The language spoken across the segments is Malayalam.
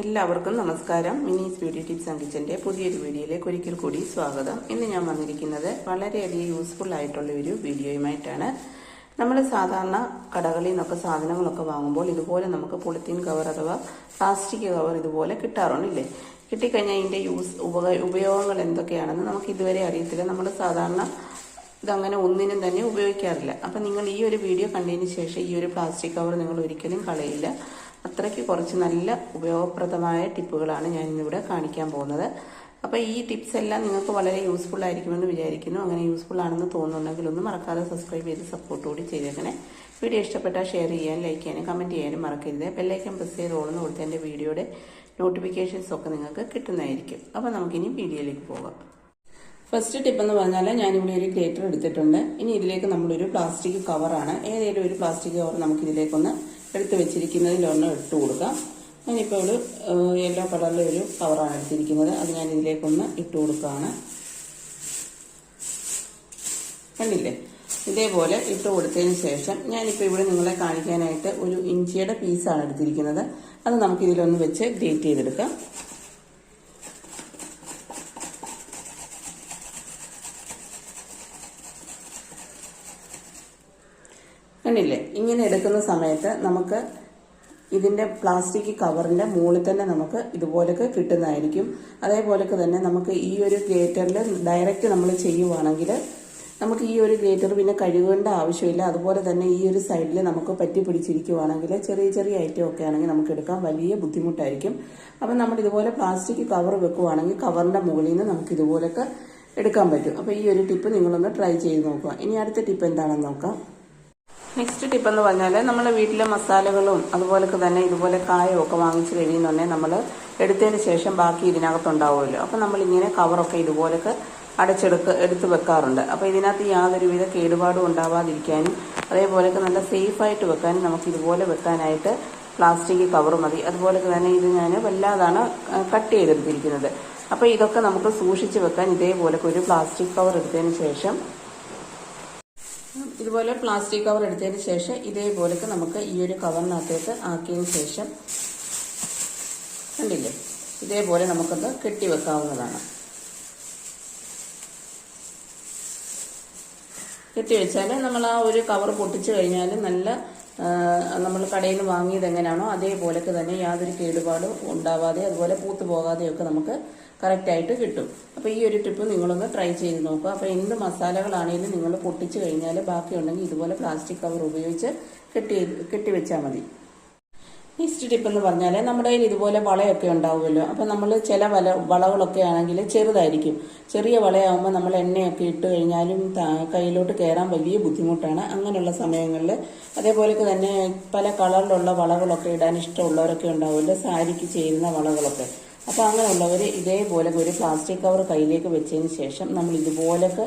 എല്ലാവർക്കും നമസ്കാരം. മിനീസ് ബ്യൂട്ടി ടിപ്സ് ആൻഡ് കിച്ചന്റെ പുതിയൊരു വീഡിയോയിലേക്ക് ഒരിക്കൽ കൂടി സ്വാഗതം. ഇന്ന് ഞാൻ വന്നിരിക്കുന്നത് വളരെയധികം യൂസ്ഫുൾ ആയിട്ടുള്ള ഒരു വീഡിയോയുമായിട്ടാണ്. നമ്മൾ സാധാരണ കടകളിൽ നിന്നൊക്കെ സാധനങ്ങളൊക്കെ വാങ്ങുമ്പോൾ ഇതുപോലെ നമുക്ക് പൊളിത്തീൻ കവർ അഥവാ പ്ലാസ്റ്റിക് കവർ ഇതുപോലെ കിട്ടാറുണ്ടല്ലേ? കിട്ടിക്കഴിഞ്ഞാൽ ഇതിന്റെ യൂസ് ഉപയോഗങ്ങൾ എന്തൊക്കെയാണെന്ന് നമുക്ക് ഇതുവരെ അറിയത്തില്ല. നമ്മൾ സാധാരണ ഇതങ്ങനെ ഒന്നിനും തന്നെ ഉപയോഗിക്കാറില്ല. അപ്പം നിങ്ങൾ ഈ ഒരു വീഡിയോ കണ്ടതിന് ശേഷം ഈ ഒരു പ്ലാസ്റ്റിക് കവർ നിങ്ങൾ ഒരിക്കലും കളയില്ല. അത്രയ്ക്ക് കുറച്ച് നല്ല ഉപയോഗപ്രദമായ ടിപ്പുകളാണ് ഞാൻ ഇന്നിവിടെ കാണിക്കാൻ പോകുന്നത്. അപ്പോൾ ഈ ടിപ്സ് എല്ലാം നിങ്ങൾക്ക് വളരെ യൂസ്ഫുൾ ആയിരിക്കുമെന്ന് വിചാരിക്കുന്നു. അങ്ങനെ യൂസ്ഫുൾ ആണെന്ന് തോന്നുന്നുണ്ടെങ്കിൽ ഒന്നും മറക്കാതെ സബ്സ്ക്രൈബ് ചെയ്ത് സപ്പോർട്ട് കൂടി ചെയ്തേക്കണേ. വീഡിയോ ഇഷ്ടപ്പെട്ടാൽ ഷെയർ ചെയ്യാനും ലൈക്ക് ചെയ്യാനും കമന്റ് ചെയ്യാനും മറക്കരുത്. ബെല്ലൈക്കൻ പ്രസ് ചെയ്ത് ഓടുന്ന കൊടുത്ത് എന്റെ വീഡിയോയുടെ നോട്ടിഫിക്കേഷൻസ് ഒക്കെ നിങ്ങൾക്ക് കിട്ടുന്നതായിരിക്കും. അപ്പോൾ നമുക്കിനി വീഡിയോയിലേക്ക് പോകാം. ഫസ്റ്റ് ടിപ്പ് എന്ന് പറഞ്ഞാൽ ഞാനിവിടെ ഒരു ഗ്രേറ്റർ എടുത്തിട്ടുണ്ട്. ഇനി ഇതിലേക്ക് നമ്മളൊരു പ്ലാസ്റ്റിക് കവറാണ് ഏതെങ്കിലും ഒരു പ്ലാസ്റ്റിക് കവർ നമുക്ക് ഇതിലേക്കൊന്ന് എടുത്ത് വെച്ചിരിക്കുന്നതിലൊന്ന് ഇട്ട് കൊടുക്കാം. ഞാനിപ്പോൾ യെല്ലോ കളറിലെ ഒരു കവറാണ് എടുത്തിരിക്കുന്നത്. അത് ഞാൻ ഇതിലേക്കൊന്ന് ഇട്ട് കൊടുക്കുകയാണ് കണ്ടില്ലേ? ഇതേപോലെ ഇട്ട് കൊടുത്തതിന് ശേഷം ഞാനിപ്പോൾ ഇവിടെ നിങ്ങളെ കാണിക്കാനായിട്ട് ഒരു ഇഞ്ചിയുടെ പീസാണ് എടുത്തിരിക്കുന്നത്. അത് നമുക്കിതിലൊന്ന് വെച്ച് ഗ്രേറ്റ് ചെയ്തെടുക്കാം. കണ്ടില്ലേ ഇങ്ങനെ എടുക്കുന്ന സമയത്ത് നമുക്ക് ഇതിന്റെ പ്ലാസ്റ്റിക് കവറിന്റെ മുകളിൽ തന്നെ നമുക്ക് ഇതുപോലൊക്കെ കിട്ടുന്നതായിരിക്കും. അതേപോലൊക്കെ തന്നെ നമുക്ക് ഈ ഒരു ഗ്രേറ്ററിൽ ഡയറക്റ്റ് നമ്മൾ ചെയ്യുവാണെങ്കിൽ നമുക്ക് ഈ ഒരു ഗ്രേറ്റർ പിന്നെ കഴുകേണ്ട ആവശ്യമില്ല. അതുപോലെ തന്നെ ഈ ഒരു സൈഡിൽ നമുക്ക് പറ്റി പിടിച്ചിരിക്കുവാണെങ്കിൽ ചെറിയ ചെറിയ ഐറ്റം ഒക്കെ ആണെങ്കിൽ നമുക്ക് എടുക്കാൻ വലിയ ബുദ്ധിമുട്ടായിരിക്കും. അപ്പം നമ്മൾ ഇതുപോലെ പ്ലാസ്റ്റിക് കവർ വെക്കുവാണെങ്കിൽ കവറിന്റെ മുകളിൽ നിന്ന് നമുക്ക് ഇതുപോലൊക്കെ എടുക്കാൻ പറ്റും. അപ്പോൾ ഈ ഒരു ടിപ്പ് നിങ്ങളൊന്ന് ട്രൈ ചെയ്ത് നോക്കുക. ഇനി അടുത്ത ടിപ്പ് എന്താണെന്ന് നോക്കാം. നെക്സ്റ്റ് ടിപ്പ് എന്ന് പറഞ്ഞാൽ നമ്മുടെ വീട്ടിലെ മസാലകളും അതുപോലൊക്കെ തന്നെ ഇതുപോലെ കായും ഒക്കെ വാങ്ങിച്ച് കഴിയുന്നുണ്ടെങ്കിൽ നമ്മൾ എടുത്തതിന് ശേഷം ബാക്കി ഇതിനകത്തുണ്ടാവുമല്ലോ. അപ്പോൾ നമ്മളിങ്ങനെ കവറൊക്കെ ഇതുപോലൊക്കെ അടച്ചെടുക്ക് എടുത്ത് വെക്കാറുണ്ട്. അപ്പോൾ ഇതിനകത്ത് യാതൊരുവിധ കേടുപാടും ഉണ്ടാവാതിരിക്കാനും അതേപോലെയൊക്കെ നല്ല സേഫായിട്ട് വെക്കാനും നമുക്ക് ഇതുപോലെ വെക്കാനായിട്ട് പ്ലാസ്റ്റിക് കവർ മതി. അതുപോലെ തന്നെ ഇത് ഞാൻ വല്ലാതാണ് കട്ട് ചെയ്തെടുത്തിരിക്കുന്നത്. അപ്പോൾ ഇതൊക്കെ നമുക്ക് സൂക്ഷിച്ച് വെക്കാൻ ഇതേപോലൊക്കെ ഒരു പ്ലാസ്റ്റിക് കവർ എടുത്തതിന് ശേഷം ഇതുപോലെ പ്ലാസ്റ്റിക് കവർ എടുത്തതിന് ശേഷം ഇതേപോലൊക്കെ നമുക്ക് ഈ ഒരു കവറിനകത്തേക്ക് ആക്കിയതിന് ശേഷം കണ്ടില്ലേ? ഇതേപോലെ നമുക്കത് കെട്ടിവെക്കാവുന്നതാണ് കെട്ടിവെച്ചാൽ നമ്മൾ ആ ഒരു കവർ പൊട്ടിച്ചു കഴിഞ്ഞാൽ നല്ല നമ്മൾ കടയിൽ നിന്ന് വാങ്ങിയത് എങ്ങനെയാണോ അതേപോലൊക്കെ തന്നെ യാതൊരു കേടുപാടും ഉണ്ടാവാതെ അതുപോലെ പൂത്തു പോകാതെയൊക്കെ നമുക്ക് കറക്റ്റായിട്ട് കിട്ടും. അപ്പോൾ ഈ ഒരു ടിപ്പ് നിങ്ങളൊന്ന് ട്രൈ ചെയ്ത് നോക്കുക. അപ്പോൾ എന്ത് മസാലകളാണെങ്കിലും നിങ്ങൾ പൊട്ടിച്ച് കഴിഞ്ഞാൽ ബാക്കിയുണ്ടെങ്കിൽ ഇതുപോലെ പ്ലാസ്റ്റിക് കവർ ഉപയോഗിച്ച് കെട്ടി കെട്ടിവെച്ചാൽ മതി. നെക്സ്റ്റ് ടിപ്പ് എന്ന് പറഞ്ഞാൽ നമ്മുടെ കയ്യിൽ ഇതുപോലെ വളയൊക്കെ ഉണ്ടാവുമല്ലോ. അപ്പം നമ്മൾ ചില വല വളകളൊക്കെ ആണെങ്കിൽ ചെറുതായിരിക്കും. ചെറിയ വളയാകുമ്പോൾ നമ്മൾ എണ്ണയൊക്കെ ഇട്ട് കഴിഞ്ഞാലും കയ്യിലോട്ട് കയറാൻ വലിയ ബുദ്ധിമുട്ടാണ്. അങ്ങനെയുള്ള സമയങ്ങളിൽ അതേപോലെ തന്നെ പല കളറിലുള്ള വളകളൊക്കെ ഇടാൻ ഇഷ്ടമുള്ളവരൊക്കെ ഉണ്ടാവുമല്ലോ. സാരിക്ക് ചേരുന്ന വളകളൊക്കെ. അപ്പോൾ അങ്ങനെയുള്ളവർ ഇതേപോലെ ഒരു പ്ലാസ്റ്റിക് കവർ കയ്യിലേക്ക് വെച്ചതിന് ശേഷം നമ്മൾ ഇതുപോലൊക്കെ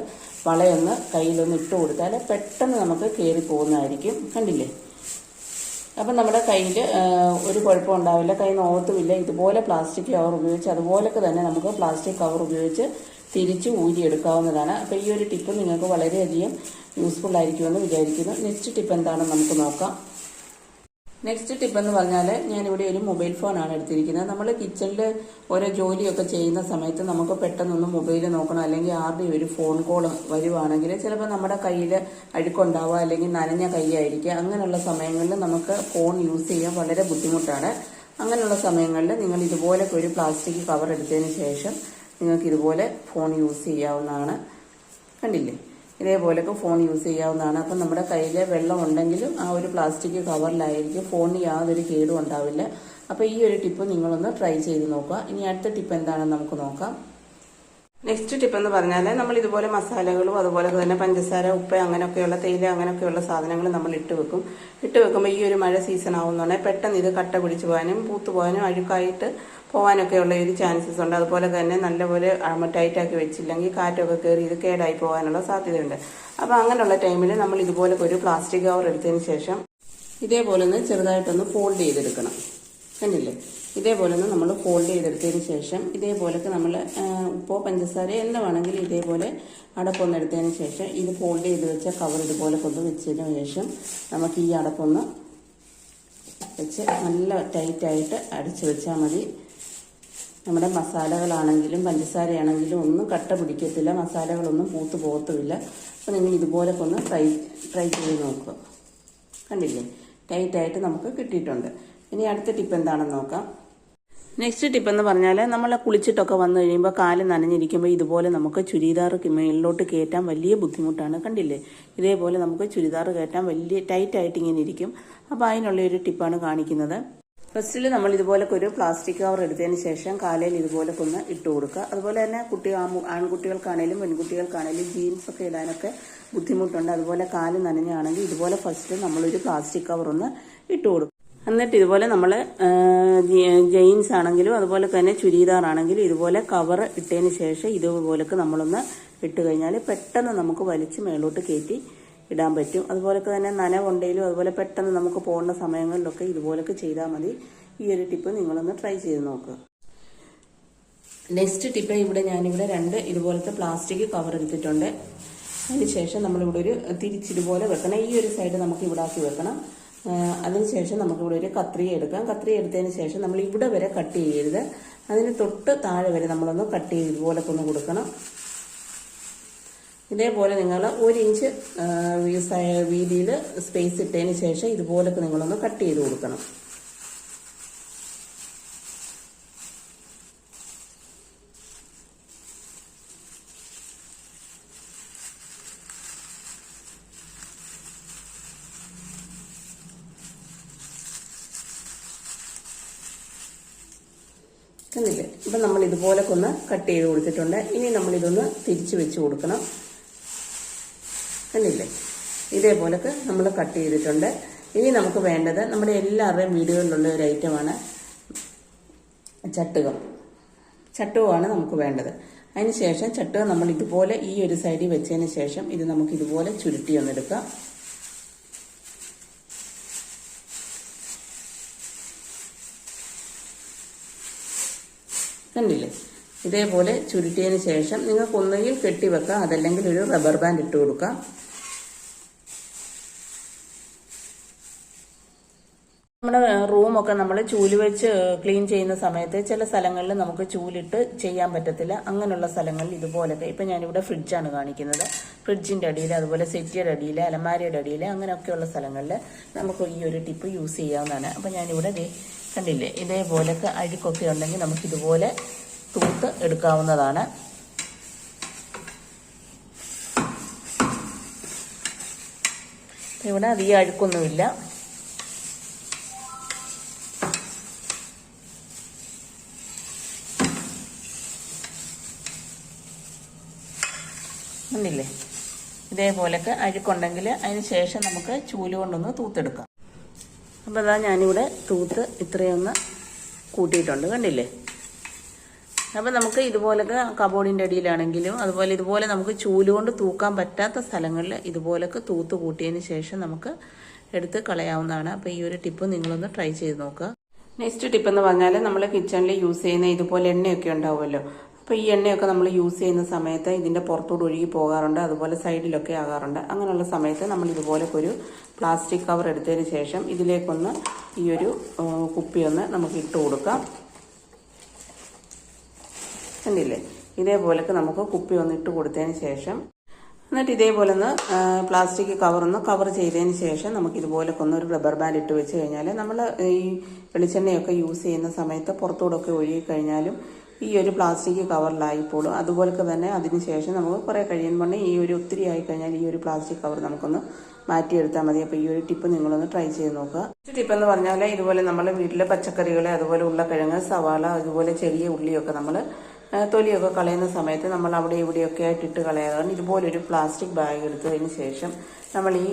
വളയൊന്ന് കയ്യിലൊന്ന് ഇട്ട് കൊടുത്താൽ പെട്ടെന്ന് നമുക്ക് കയറി പോകുന്നതായിരിക്കും. കണ്ടില്ലേ? അപ്പം നമ്മുടെ കയ്യിൽ ഒരു കുഴപ്പം ഉണ്ടാവില്ല. കൈ ഓർത്തുമില്ല. ഇതുപോലെ പ്ലാസ്റ്റിക് കവർ ഉപയോഗിച്ച് അതുപോലൊക്കെ തന്നെ നമുക്ക് പ്ലാസ്റ്റിക് കവർ ഉപയോഗിച്ച് തിരിച്ച് ഊരിയെടുക്കാവുന്നതാണ്. അപ്പോൾ ഈ ഒരു ടിപ്പ് നിങ്ങൾക്ക് വളരെയധികം യൂസ്ഫുൾ ആയിരിക്കുമെന്ന് വിചാരിക്കുന്നു. നെക്സ്റ്റ് ടിപ്പ് എന്താണെന്ന് നമുക്ക് നോക്കാം. നെക്സ്റ്റ് ടിപ്പ് എന്ന് പറഞ്ഞാൽ ഞാനിവിടെ ഒരു മൊബൈൽ ഫോണാണ് എടുത്തിരിക്കുന്നത്. നമ്മൾ കിച്ചണിൽ ഓരോ ജോലിയൊക്കെ ചെയ്യുന്ന സമയത്ത് നമുക്ക് പെട്ടെന്നൊന്ന് മൊബൈൽ നോക്കണം. അല്ലെങ്കിൽ ആരുടെയും ഒരു ഫോൺ കോൾ വരുവാണെങ്കിൽ ചിലപ്പോൾ നമ്മുടെ കയ്യിൽ അഴുക്കുണ്ടാവുക അല്ലെങ്കിൽ നനഞ്ഞ കൈയായിരിക്കുക. അങ്ങനെയുള്ള സമയങ്ങളിൽ നമുക്ക് ഫോൺ യൂസ് ചെയ്യാൻ വളരെ ബുദ്ധിമുട്ടാണ്. അങ്ങനെയുള്ള സമയങ്ങളിൽ നിങ്ങൾ ഇതുപോലൊക്കെ ഒരു പ്ലാസ്റ്റിക് കവർ എടുത്തതിന് ശേഷം നിങ്ങൾക്ക് ഇതുപോലെ ഫോൺ യൂസ് ചെയ്യാവുന്നതാണ്. കണ്ടില്ലേ? ഇതേപോലൊക്കെ ഫോൺ യൂസ് ചെയ്യാവുന്നതാണ്. അപ്പം നമ്മുടെ കയ്യിൽ വെള്ളം ഉണ്ടെങ്കിലും ആ ഒരു പ്ലാസ്റ്റിക് കവറിലായിരിക്കും ഫോണിന് യാതൊരു കേടും ഉണ്ടാവില്ല. അപ്പോൾ ഈ ഒരു ടിപ്പ് നിങ്ങളൊന്ന് ട്രൈ ചെയ്ത് നോക്കുക. ഇനി അടുത്ത ടിപ്പ് എന്താണെന്ന് നമുക്ക് നോക്കാം. നെക്സ്റ്റ് ടിപ്പ് എന്ന് പറഞ്ഞാൽ നമ്മൾ ഇതുപോലെ മസാലകളും അതുപോലെ തന്നെ പഞ്ചസാര ഉപ്പ് അങ്ങനെയൊക്കെയുള്ള തേയില അങ്ങനെയൊക്കെയുള്ള സാധനങ്ങൾ നമ്മൾ ഇട്ട് വെക്കും. ഇട്ട് വെക്കുമ്പോൾ ഈ ഒരു മഴ സീസൺ ആവുന്നുണ്ടെങ്കിൽ പെട്ടെന്ന് ഇത് കട്ട പിടിച്ചു പോകാനും പൂത്തു പോകാനും അഴുക്കായിട്ട് പോകാനൊക്കെയുള്ള ഒരു ചാൻസസ് ഉണ്ട്. അതുപോലെ തന്നെ നല്ലപോലെ ടൈറ്റാക്കി വെച്ചില്ലെങ്കിൽ കാറ്റൊക്കെ കയറി ഇത് കേടായി പോകാനുള്ള സാധ്യതയുണ്ട്. അപ്പോൾ അങ്ങനെയുള്ള ടൈമിൽ നമ്മൾ ഇതുപോലെ ഒരു പ്ലാസ്റ്റിക് കവർ എടുത്തതിന് ശേഷം ഇതേപോലെ ഒന്ന് ചെറുതായിട്ടൊന്ന് ഫോൾഡ് ചെയ്തെടുക്കണം. കണ്ടില്ലേ? ഇതേപോലെ ഒന്ന് നമ്മൾ ഫോൾഡ് ചെയ്തെടുത്തതിന് ശേഷം ഇതേപോലൊക്കെ നമ്മൾ ഉപ്പോ പഞ്ചസാര എന്ത് വേണമെങ്കിലും ഇതേപോലെ അടപ്പൊന്ന് എടുത്തതിന് ശേഷം ഇത് ഫോൾഡ് ചെയ്ത് വെച്ച കവർ ഇതുപോലെ കൊണ്ട് വെച്ചതിന് ശേഷം നമുക്ക് ഈ അടപ്പൊന്ന് വെച്ച് നല്ല ടൈറ്റായിട്ട് അടിച്ചു വെച്ചാൽ മതി. നമ്മുടെ മസാലകളാണെങ്കിലും പഞ്ചസാരയാണെങ്കിലും ഒന്നും കട്ട പിടിക്കത്തില്ല. മസാലകളൊന്നും പൂത്ത് പോകത്തുമില്ല. അപ്പോൾ നിങ്ങൾ ഇതുപോലൊക്കെ ഒന്ന് ട്രൈ ട്രൈ ചെയ്ത് നോക്കുക. കണ്ടില്ലേ? ടൈറ്റായിട്ട് നമുക്ക് കിട്ടിയിട്ടുണ്ട്. ഇനി അടുത്ത ടിപ്പ് എന്താണെന്ന് നോക്കാം. നെക്സ്റ്റ് ടിപ്പ് എന്ന് പറഞ്ഞാൽ നമ്മൾ കുളിച്ചിട്ടൊക്കെ വന്നു കഴിയുമ്പോൾ കാൽ നനഞ്ഞിരിക്കുമ്പോൾ ഇതുപോലെ നമുക്ക് ചുരിദാർ മേളിലോട്ട് കയറ്റാൻ വലിയ ബുദ്ധിമുട്ടാണ്. കണ്ടില്ലേ? ഇതേപോലെ നമുക്ക് ചുരിദാർ കയറ്റാൻ വലിയ ടൈറ്റായിട്ട് ഇങ്ങനെ ഇരിക്കും. അപ്പോൾ അതിനുള്ള ഒരു ടിപ്പാണ് കാണിക്കുന്നത്. ഫസ്റ്റിൽ നമ്മൾ ഇതുപോലൊക്കെ ഒരു പ്ലാസ്റ്റിക് കവർ എടുത്തതിന് ശേഷം കാലയിൽ ഇതുപോലൊക്കെ ഒന്ന് ഇട്ട് കൊടുക്കുക. അതുപോലെ തന്നെ കുട്ടി ആൺകുട്ടികൾക്കാണേലും പെൺകുട്ടികൾക്കാണേലും ജീൻസ് ഒക്കെ ഇടാനൊക്കെ ബുദ്ധിമുട്ടുണ്ട്. അതുപോലെ കാൽ നനഞ്ഞാണെങ്കിൽ ഇതുപോലെ ഫസ്റ്റ് നമ്മളൊരു പ്ലാസ്റ്റിക് കവർ ഒന്ന് ഇട്ട് കൊടുക്കും. എന്നിട്ട് ഇതുപോലെ നമ്മൾ ജെയിൻസ് ആണെങ്കിലും അതുപോലെ തന്നെ ചുരിദാർ ആണെങ്കിലും ഇതുപോലെ കവർ ഇട്ടതിന് ശേഷം ഇതുപോലൊക്കെ നമ്മളൊന്ന് ഇട്ട് കഴിഞ്ഞാൽ പെട്ടെന്ന് നമുക്ക് വലിച്ച് മേളോട്ട് കയറ്റി ഇടാൻ പറ്റും. അതുപോലൊക്കെ തന്നെ നനവുണ്ടെങ്കിലും അതുപോലെ പെട്ടെന്ന് നമുക്ക് പോകേണ്ട സമയങ്ങളിലൊക്കെ ഇതുപോലൊക്കെ ചെയ്താൽ മതി. ഈ ഒരു ടിപ്പ് നിങ്ങളൊന്ന് ട്രൈ ചെയ്ത് നോക്കുക നെക്സ്റ്റ് ടിപ്പ് ഇവിടെ ഞാനിവിടെ രണ്ട് ഇതുപോലത്തെ പ്ലാസ്റ്റിക് കവർ എടുത്തിട്ടുണ്ട്. അതിനുശേഷം നമ്മളിവിടെ ഒരു തിരിച്ചിതുപോലെ വെക്കണം. ഈ ഒരു സൈഡ് നമുക്ക് ഇവിടെ ആക്കി വെക്കണം. അതിനുശേഷം നമുക്കിവിടെ ഒരു കത്രിക എടുക്കാം. കത്രിക എടുത്തതിന് ശേഷം നമ്മൾ ഇവിടെ വരെ കട്ട് ചെയ്യരുത്. അതിന് തൊട്ട് താഴെ വരെ നമ്മളൊന്ന് കട്ട് ചെയ്ത് ഇതുപോലൊക്കെ ഒന്ന് കൊടുക്കണം. ഇതേപോലെ നിങ്ങൾ ഒരു ഇഞ്ച് വീതിയിൽ സ്പേസ് ഇട്ടതിന് ശേഷം ഇതുപോലൊക്കെ നിങ്ങളൊന്ന് കട്ട് ചെയ്ത് കൊടുക്കണം. കണ്ടില്ലേ? ഇപ്പം നമ്മൾ ഇതുപോലൊക്കെ ഒന്ന് കട്ട് ചെയ്ത് കൊടുത്തിട്ടുണ്ട്. ഇനി നമ്മൾ ഇതൊന്ന് തിരിച്ച് വെച്ച് കൊടുക്കണം. കണ്ടില്ലേ? ഇതേപോലൊക്കെ നമ്മൾ കട്ട് ചെയ്തിട്ടുണ്ട്. ഇനി നമുക്ക് വേണ്ടത് നമ്മുടെ എല്ലാവരുടെയും വീടുകളിലുള്ള ഒരു ഐറ്റമാണ് ചട്ടുകം. ചട്ടുകമാണ് നമുക്ക് വേണ്ടത്. അതിന് ശേഷം ചട്ടുകം നമ്മൾ ഇതുപോലെ ഈ ഒരു സൈഡിൽ വെച്ചതിന് ശേഷം ഇത് നമുക്ക് ഇതുപോലെ ചുരുട്ടി ഒന്നെടുക്കാം കണ്ടില്ലേ? ഇതേപോലെ ചുരുട്ടിയതിന് ശേഷം നിങ്ങൾക്ക് ഒന്നുകിൽ കെട്ടിവെക്കാം അതല്ലെങ്കിൽ ഒരു റബ്ബർ ബാൻഡ് ഇട്ട് കൊടുക്കാം. നമ്മുടെ റൂമൊക്കെ നമ്മൾ ചൂൽ വെച്ച് ക്ലീൻ ചെയ്യുന്ന സമയത്ത് ചില സ്ഥലങ്ങളിൽ നമുക്ക് ചൂലിട്ട് ചെയ്യാൻ പറ്റത്തില്ല. അങ്ങനെയുള്ള സ്ഥലങ്ങളിൽ ഇതുപോലൊക്കെ. ഇപ്പം ഞാനിവിടെ ഫ്രിഡ്ജാണ് കാണിക്കുന്നത്. ഫ്രിഡ്ജിന്റെ അടിയിൽ അതുപോലെ സെറ്റിയുടെ അടിയിൽ അലമാരയുടെ അടിയിൽ അങ്ങനെയൊക്കെയുള്ള സ്ഥലങ്ങളിൽ നമുക്ക് ഈ ഒരു ടിപ്പ് യൂസ് ചെയ്യാവുന്നതാണ്. അപ്പം ഞാനിവിടെ കണ്ടില്ലേ ഇതേപോലൊക്കെ അഴുക്കൊക്കെ ഉണ്ടെങ്കിൽ നമുക്ക് ഇതുപോലെ തൂത്ത് എടുക്കാവുന്നതാണ്. ഇവിടെ അധികം അഴുക്കൊന്നുമില്ല. ില്ലേ ഇതേപോലൊക്കെ അഴുക്കുണ്ടെങ്കിൽ അതിന് ശേഷം നമുക്ക് ചൂൽ കൊണ്ടൊന്ന് തൂത്തെടുക്കാം. അപ്പോൾ അതാ ഞാനിവിടെ തൂത്ത് ഇത്രയൊന്ന് കൂട്ടിയിട്ടുണ്ട്. കണ്ടില്ലേ? അപ്പോൾ നമുക്ക് ഇതുപോലൊക്കെ കബോർഡിന്റെ അടിയിലാണെങ്കിലും അതുപോലെ ഇതുപോലെ നമുക്ക് ചൂൽ കൊണ്ട് തൂക്കാൻ പറ്റാത്ത സ്ഥലങ്ങളിൽ ഇതുപോലൊക്കെ തൂത്ത് കൂട്ടിയതിന് ശേഷം നമുക്ക് എടുത്ത് കളയാവുന്നതാണ്. അപ്പോൾ ഈ ഒരു ടിപ്പ് നിങ്ങളൊന്ന് ട്രൈ ചെയ്ത് നോക്കുക. നെക്സ്റ്റ് ടിപ്പ് എന്ന് പറഞ്ഞാൽ നമ്മൾ കിച്ചണിൽ യൂസ് ചെയ്യുന്ന ഇതുപോലെ എണ്ണയൊക്കെ ഉണ്ടാവുമല്ലോ. അപ്പോൾ ഈ എണ്ണയൊക്കെ നമ്മൾ യൂസ് ചെയ്യുന്ന സമയത്ത് ഇതിന്റെ പുറത്തോട്ട് ഒഴുകി പോകാറുണ്ട് അതുപോലെ സൈഡിലൊക്കെ ആകാറുണ്ട്. അങ്ങനെയുള്ള സമയത്ത് നമ്മൾ ഇതുപോലൊക്കെ ഒരു പ്ലാസ്റ്റിക് കവർ എടുത്തതിന് ശേഷം ഇതിലേക്കൊന്ന് ഈ ഒരു കുപ്പിയൊന്ന് നമുക്ക് ഇട്ട് കൊടുക്കാം. കണ്ടില്ലേ? ഇതേപോലൊക്കെ നമുക്ക് കുപ്പി ഒന്ന് ഇട്ട് കൊടുത്തതിന് ശേഷം എന്നിട്ട് ഇതേപോലെ ഒന്ന് പ്ലാസ്റ്റിക് കവറൊന്ന് കവർ ചെയ്തതിന് ശേഷം നമുക്ക് ഇതുപോലൊക്കെ ഒന്ന് ഒരു റബ്ബർ ബാൻഡ് ഇട്ട് വെച്ച് കഴിഞ്ഞാൽ നമ്മൾ ഈ വെളിച്ചെണ്ണയൊക്കെ യൂസ് ചെയ്യുന്ന സമയത്ത് പുറത്തോടൊക്കെ ഒഴുകി കഴിഞ്ഞാലും ഈ ഒരു പ്ലാസ്റ്റിക് കവറിലായിപ്പോളും അതുപോലൊക്കെ തന്നെ അതിന് ശേഷം നമുക്ക് കുറേ കഴിയുമ്പോൾ ഈ ഒരു ഒത്തിരി ആയി കഴിഞ്ഞാൽ ഈ ഒരു പ്ലാസ്റ്റിക് കവർ നമുക്കൊന്ന് മാറ്റിയെടുത്താൽ മതി. അപ്പോൾ ഈ ഒരു ടിപ്പ് നിങ്ങളൊന്ന് ട്രൈ ചെയ്ത് നോക്കുക. ടിപ്പ് എന്ന് പറഞ്ഞാൽ ഇതുപോലെ നമ്മൾ വീട്ടിലെ പച്ചക്കറികൾ അതുപോലെ ഉള്ള കിഴങ്ങ് സവാള അതുപോലെ ചെറിയ ഉള്ളിയൊക്കെ നമ്മൾ തൊലിയൊക്കെ കളയുന്ന സമയത്ത് നമ്മൾ അവിടെ ഇവിടെയൊക്കെ ആയിട്ട് ഇട്ട് കളയാതെ ഇതുപോലൊരു പ്ലാസ്റ്റിക് ബാഗ് എടുത്തതിന് ശേഷം നമ്മൾ ഈ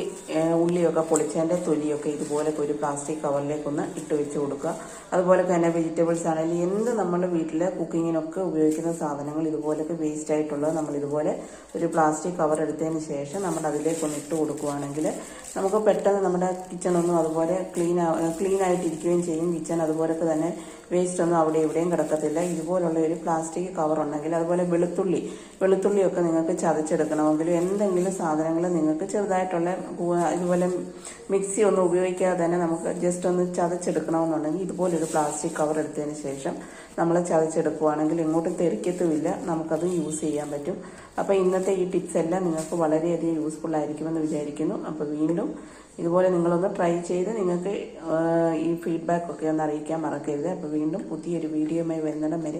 ഉള്ളിയൊക്കെ പൊളിച്ചതിന്റെ തൊലിയൊക്കെ ഇതുപോലൊക്കെ ഒരു പ്ലാസ്റ്റിക് കവറിലേക്കൊന്ന് ഇട്ട് വെച്ച് കൊടുക്കുക. അതുപോലെ തന്നെ വെജിറ്റബിൾസ് ആണെങ്കിലും എന്ത് നമ്മുടെ വീട്ടിൽ കുക്കിങ്ങിനൊക്കെ ഉപയോഗിക്കുന്ന സാധനങ്ങൾ ഇതുപോലൊക്കെ വേസ്റ്റ് ആയിട്ടുള്ളത് നമ്മൾ ഇതുപോലെ ഒരു പ്ലാസ്റ്റിക് കവർ എടുത്തതിന് ശേഷം നമ്മൾ അതിലേക്കൊന്ന് ഇട്ട് കൊടുക്കുകയാണെങ്കിൽ നമുക്ക് പെട്ടെന്ന് നമ്മുടെ കിച്ചണൊന്നും അതുപോലെ ക്ലീൻ ആയിട്ടിരിക്കുകയും ചെയ്യും. കിച്ചൺ അതുപോലൊക്കെ തന്നെ വേസ്റ്റ് ഒന്നും അവിടെ ഇവിടെയും കിടക്കത്തില്ല. ഇതുപോലുള്ള ഒരു പ്ലാസ്റ്റിക് കവർ ഉണ്ടെങ്കിൽ അതുപോലെ വെളുത്തുള്ളി വെളുത്തുള്ളിയൊക്കെ നിങ്ങൾക്ക് ചതച്ചെടുക്കണമെങ്കിൽ എന്തെങ്കിലും സാധനങ്ങൾ നിങ്ങൾക്ക് ചെറുതായിട്ടുള്ള ഇതുപോലെ മിക്സി ഒന്നും ഉപയോഗിക്കാതെ തന്നെ നമുക്ക് ജസ്റ്റ് ഒന്ന് ചതച്ചെടുക്കണമെന്നുണ്ടെങ്കിൽ ഇതുപോലൊരു പ്ലാസ്റ്റിക് കവർ എടുത്തതിന് ശേഷം നമ്മൾ ചതച്ചെടുക്കുവാണെങ്കിൽ എങ്ങോട്ടും തെറിക്കത്തുമില്ല. നമുക്കത് യൂസ് ചെയ്യാൻ പറ്റും. അപ്പോൾ ഇന്നത്തെ ഈ ടിപ്സ് എല്ലാം നിങ്ങൾക്ക് വളരെയധികം യൂസ്ഫുൾ ആയിരിക്കുമെന്ന് വിചാരിക്കുന്നു. അപ്പോൾ വീണ്ടും ഇതുപോലെ നിങ്ങളൊന്ന് ട്രൈ ചെയ്ത് നിങ്ങൾക്ക് ഈ ഫീഡ്ബാക്ക് ഒക്കെ ഒന്ന് അറിയിക്കാൻ മറക്കരുത്. അപ്പോൾ വീണ്ടും പുതിയൊരു വീഡിയോയുമായി വരുന്നിടം വരെ